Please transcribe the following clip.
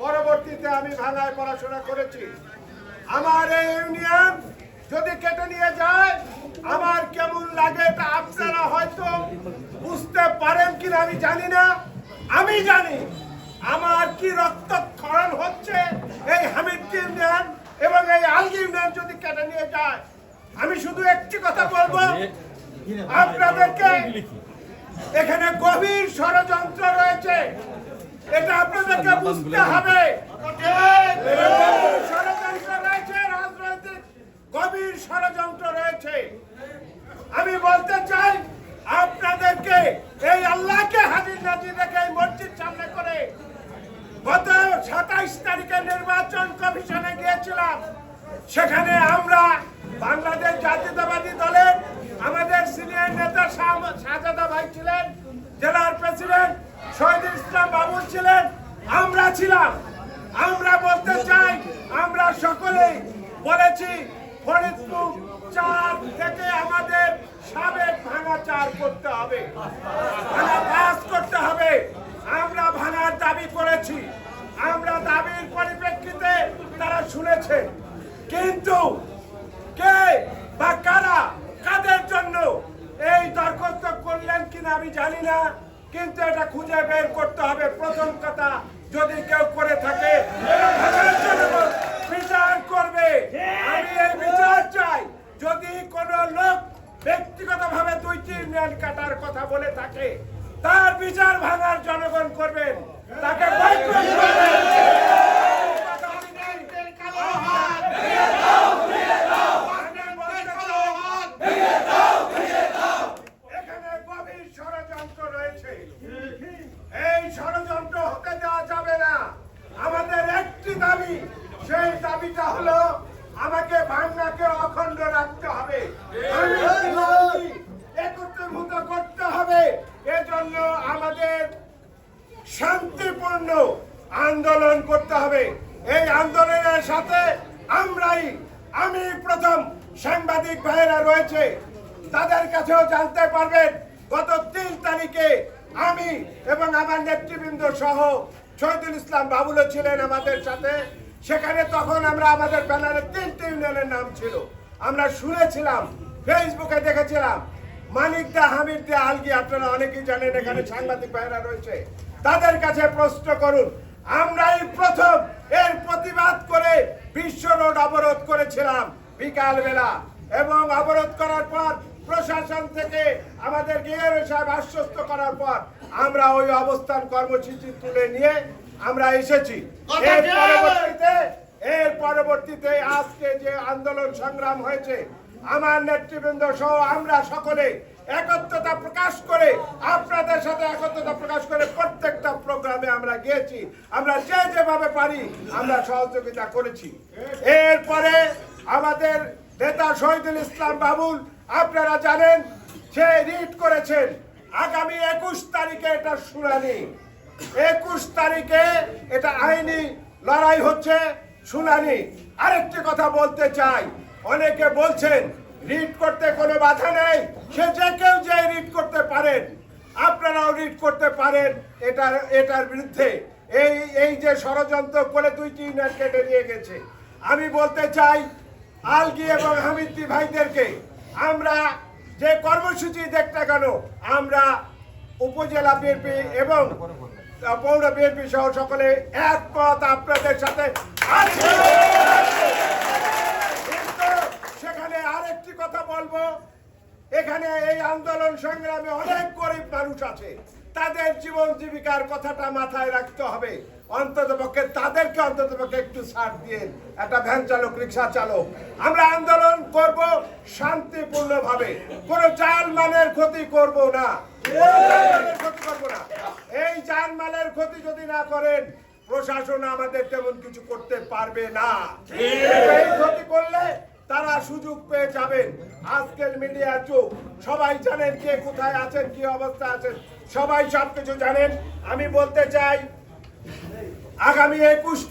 পরবর্তীতে আমি ভাঙায় পড়াশোনা করেছি। আমার এই ইউনিয়ন যদি কেটে নিয়ে যায়, আমার কেমন লাগে এটা আপনারা হয়তো বুঝতে পারেন কিনা আমি জানি না। আমি জানি আমার কি রক্তক্ষরণ হচ্ছে এই হামিদ ইউনিয়ন এবং এই আলগি ইউনিয়ন যদি কেটে নিয়ে যায়। আমি শুধু একটি কথা বলব, আপনাদেরকে এখানে গভীর ষড়যন্ত্র রয়েছে। এটা আপনাদেরকে বুঝতে হবে। গভীর ষড়যন্ত্র রয়েছে রাজনৈতিক গভীর ষড়যন্ত্র রয়েছে। আমি বলতে চাই আপনাদেরকে এই আল্লাহকে হাজির নাজির রেখে এই মসজিদ সামনে করে গত সাতাইশ তারিখে নির্বাচন কমিশনে গিয়েছিলাম। সেখানে আমরা বাংলাদেশ জাতীয়তাবাদী দলের আমাদের সিনিয়র নেতা শাহ- শাহজাদা ভাই ছিলেন জেলার প্রেসিডেন্ট শহীদুল ইসলাম বাবু ছিলেন, আমরা ছিলাম। আমরা বলতে চাই, আমরা সকলেই বলেছি, ফরিদপুর চার থেকে আমাদের সাবেক ভাঙা চার করতে হবে। ভাঙা পাস করতে হবে। আমরা ভাঙার দাবি করেছি। আমরা দাবির পরিপ্রেক্ষিতে তারা শুনেছে। কিন্তু কে বা কারা, কাদের জন্য এই দরখাস্ত করলেন কিনা আমি জানি না। কিন্তু এটা খুঁজে বের করতে হবে। প্রথম কথা, যদি কেউ করে থাকে বিচার করবে। আমি এই বিচার চাই, যদি কোনো লোক ব্যক্তিগত ভাবে দুই তিন কাটার কথা বলে থাকে, তার বিচার ভাঙার জনগণ করবেন তাকে বয়কট করবেন। এখানে গভীর ষড়যন্ত্র রয়েছে এই ষড়যন্ত্র হতে দেওয়া যাবে না আমাদের একটি দাবি সেই দাবিটা হলো আমাকে ভাঙ্গাকে অখণ্ড রাখতে হবে। একত্রীভূত করতে হবে। এজন্য আমাদের শান্তিপূর্ণ আন্দোলন করতে হবে। এই আন্দোলনের সাথে আমরাই, আমি প্রথম সাংবাদিক ভাইয়েরা রয়েছে, তাদের কাছেও জানতে পারবেন, গত তিন তারিখে আমি এবং আমার নেতৃবৃন্দ সহ শহীদুল ইসলাম বাবুলও ছিলেন আমাদের সাথে। সেখানে তখন আমরা আমাদের ব্যানারে তিনটি ইউনিয়নের নাম ছিল। আমরা শুনেছিলাম, ফেসবুকে দেখেছিলাম, মানিক দা, হামিদ দা, আলগি, আপনারা অনেকেই জানেন এখানে সাংবাদিক ভাইরা রয়েছে। তাদের কাছে প্রশ্ন করুন, আমরাই প্রথম এর প্রতিবাদ করে বিশ্ব রোড অবরোধ করেছিলাম বিকাল বেলা এবং অবরোধ করার পর, প্রশাসন থেকে আমাদের গিয়ার সাহেব আশ্বস্ত করার পর, আমরা ওই অবস্থান কর্মসূচি তুলে নিয়ে আমরা এসেছি। এর পরবর্তীতে এর পরবর্তীতে আজকে যে আন্দোলন সংগ্রাম হয়েছে আমার নেতৃবৃন্দ সহ আমরা সকলে একত্রতা প্রকাশ করে আপনাদের সাথে একত্রতা প্রকাশ করে প্রত্যেকটা প্রোগ্রামে আমরা গিয়েছি। আমরা যে যেভাবে পারি আমরা সহযোগিতা করেছি। এরপরে আমাদের নেতা শহীদুল ইসলাম বাবুল আপনারা জানেন সে রিট করেছেন। আগামী একুশ তারিখে এটা শুনানি। একুশ তারিখে এটা আইনি লড়াই হচ্ছে শুনানি। আরেকটি কথা বলতে চাই। অনেকে বলছেন রিড করতে কোনো বাধা নেই। সে যে কেউ যে রিড করতে পারেন, আপনারাও রিড করতে পারেন এটার এটার বিরুদ্ধে। এই এই যে ষড়যন্ত্র করে দুইটি ইউনিয়ন কেটে নিয়ে গেছে। আমি বলতে চাই, আলগি এবং হামিদি ভাইদেরকে, আমরা যে কর্মসূচি দেখ না কেন, আমরা উপজেলা বিএনপি এবং পৌর বিএনপি সহ সকলে একমত আপনাদের সাথে। সেখানে আরেকটি কথা বলব। এখানে এই আন্দোলন সংগ্রামে অনেক গরিব মানুষ আছে। তাদের জীবন জীবিকার কথাটা মাথায় রাখতে হবে। অন্তত পক্ষে তাদেরকে অন্তত পক্ষে একটু ছাড় দিয়ে একটা ভ্যান চালক, রিক্সা চালক। আমরা আন্দোলন করব শান্তিপূর্ণ ভাবে কোনো জানমালের ক্ষতি করব না। ক্ষতি করব না। এই জানমালের ক্ষতি যদি না করেন, প্রশাসন আমাদের তেমন কিছু করতে পারবে না। এই ক্ষতি করলে তারা সুযোগ পেয়ে যাবেন। আজকের মিডিয়া যুগ, সবাই জানেন কে কোথায় আছেন, কি অবস্থা আছেন। সবাই সবকিছু জানেন। আমি বলতে চাই, আগামী একুশ